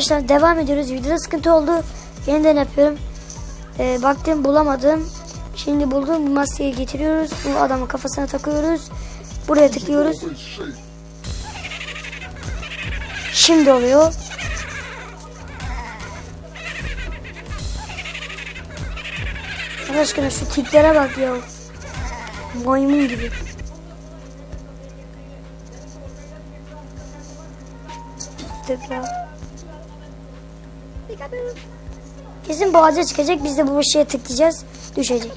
Arkadaşlar devam ediyoruz. Videoda sıkıntı oldu. Yeniden yapıyorum. Ee, baktım bulamadım. Şimdi buldum. Bu maskeyi getiriyoruz. Bu adamın kafasına takıyoruz. Buraya tıklıyoruz. Şimdi oluyor. Allah aşkına şu tiplere bak ya. Maymun gibi. Tıkla. Kesin boğaza çıkacak. Biz de bu şeye tıklayacağız. Düşecek.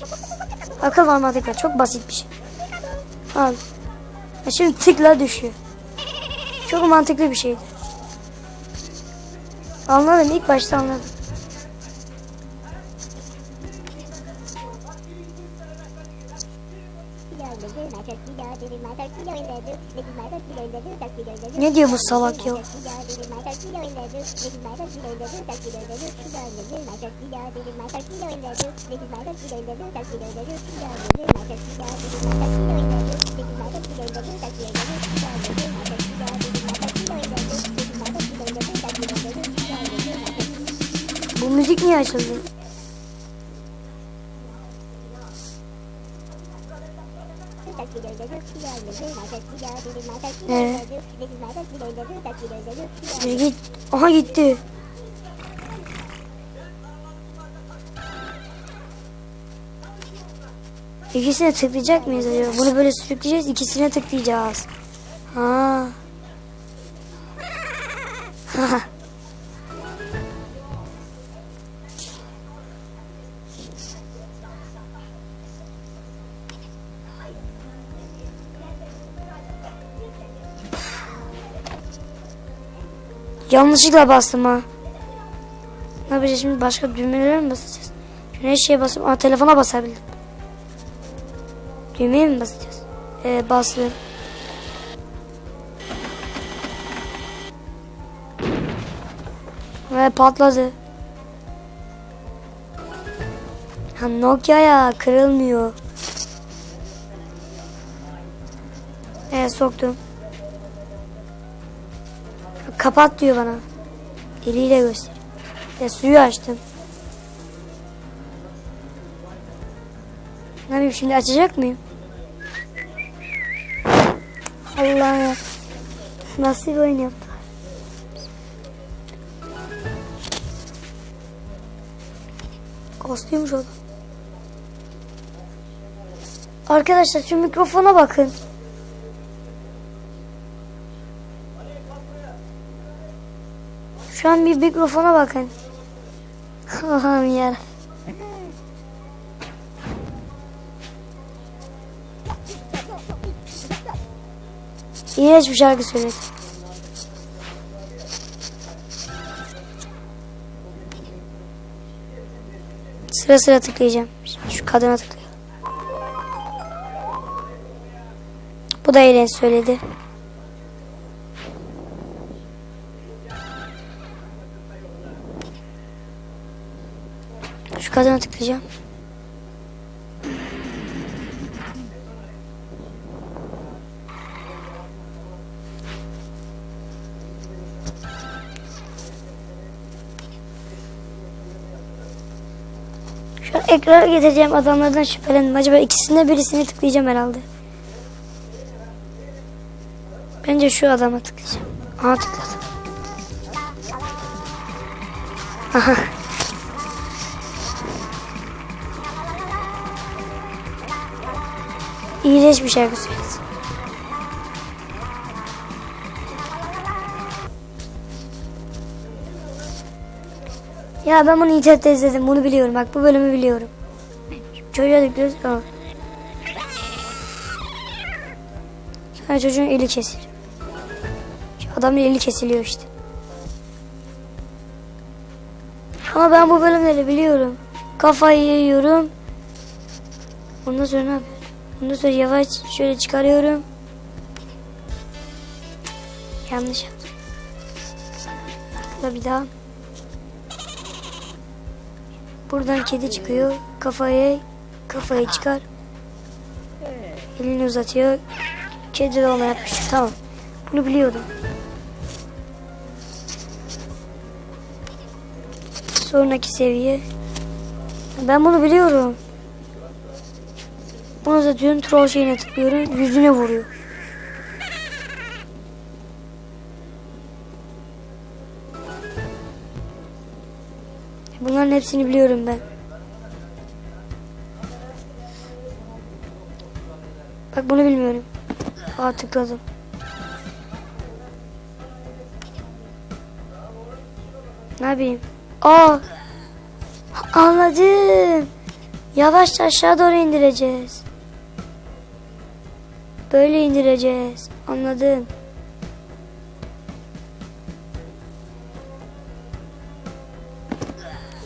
Akıl var mantıkla. Çok basit bir şey. Al. Şimdi tıkla düşüyor. Çok mantıklı bir şeydi. Anladım. ilk başta anladım. Ne diyor bu salak ya? Bu müzik niye açıldı? Ee? Git. Aha gitti. İkisine tıklayacak mıyız acaba? Bunu böyle sürükleyeceğiz. ikisine tıklayacağız. Yanlışlıkla bastım ha. Ne yapacağız şimdi? Başka düğmelere mi basacağız? Şuna her şeye basıp Aa, telefona basabildim. Düğmeye mi basacağız? Ee, bastım. Ve patladı. Ha Nokia ya kırılmıyor. Evet soktum. Kapat diyor bana. Eliyle göster. Ya suyu açtım. Ne yapayım şimdi açacak mıyım? Allah ya. Nasıl bir oyun yaptı? Kostüymüş o da. Arkadaşlar şu mikrofona bakın. Şu an bir mikrofona bakın. Allah'ım ya. İğrenç bir şarkı söyledi. Sıra sıra tıklayacağım. Şu kadına tıklayalım. Bu da iğrenç söyledi. Kadına tıklayacağım. Şu an ekran getireceğim adamlardan şüphelendim. Acaba ikisinde birisini tıklayacağım herhalde. Bence şu adama tıklayacağım. Aha tıkladım. Aha. İğrenç bir şarkı söyledi. Ya ben bunu internette izledim. Bunu biliyorum. Bak bu bölümü biliyorum. Çocuğa tıklıyoruz. Aa. Sonra çocuğun eli kesiliyor. Şu adamın eli kesiliyor işte. Ama ben bu bölümleri biliyorum. Kafayı yiyorum. Ondan sonra ne yapıyorum? Ondan sonra yavaş şöyle çıkarıyorum. Yanlış yaptım. Bir daha. Buradan kedi çıkıyor. Kafayı kafayı çıkar. Elini uzatıyor. Kedi de ona yapmış. Tamam. Bunu biliyordum. Sonraki seviye. Ben bunu biliyorum. Bunu da dün troll şeyine tıklıyorum. Yüzüne vuruyor. Bunların hepsini biliyorum ben. Bak bunu bilmiyorum. Aa tıkladım. Ne yapayım? Aa! Anladım. Yavaşça aşağı doğru indireceğiz. Böyle indireceğiz. Anladım.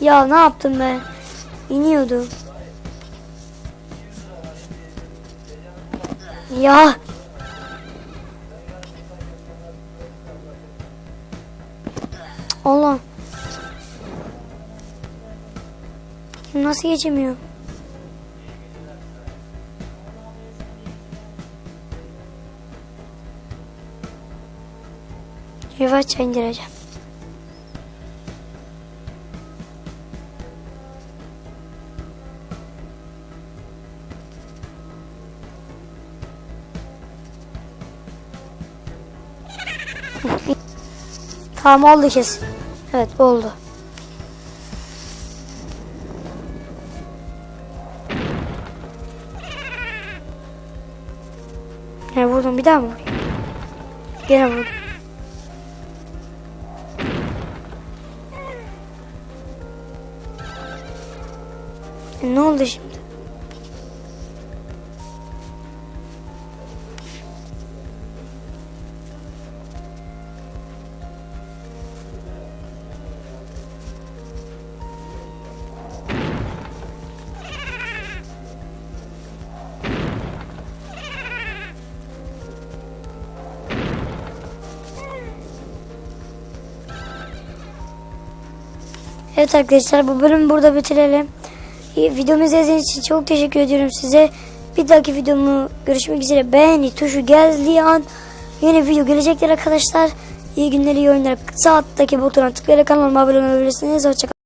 Ya ne yaptım ben? İniyordum. Ya. Allah. Nasıl geçemiyor? Yavaşça indireceğim. Tamam oldu kesin. Evet oldu. Ne vurdum bir daha mı vurayım? Gene vurdum. Ne oldu şimdi? Evet arkadaşlar bu bölümü burada bitirelim. Videomu izlediğiniz için çok teşekkür ediyorum size. Bir dahaki videomu görüşmek üzere. Beğeni tuşu geldiği an yeni video gelecektir arkadaşlar. İyi günler iyi oyunlar. Sağ alttaki butona tıklayarak kanalıma abone olabilirsiniz. Hoşçakalın.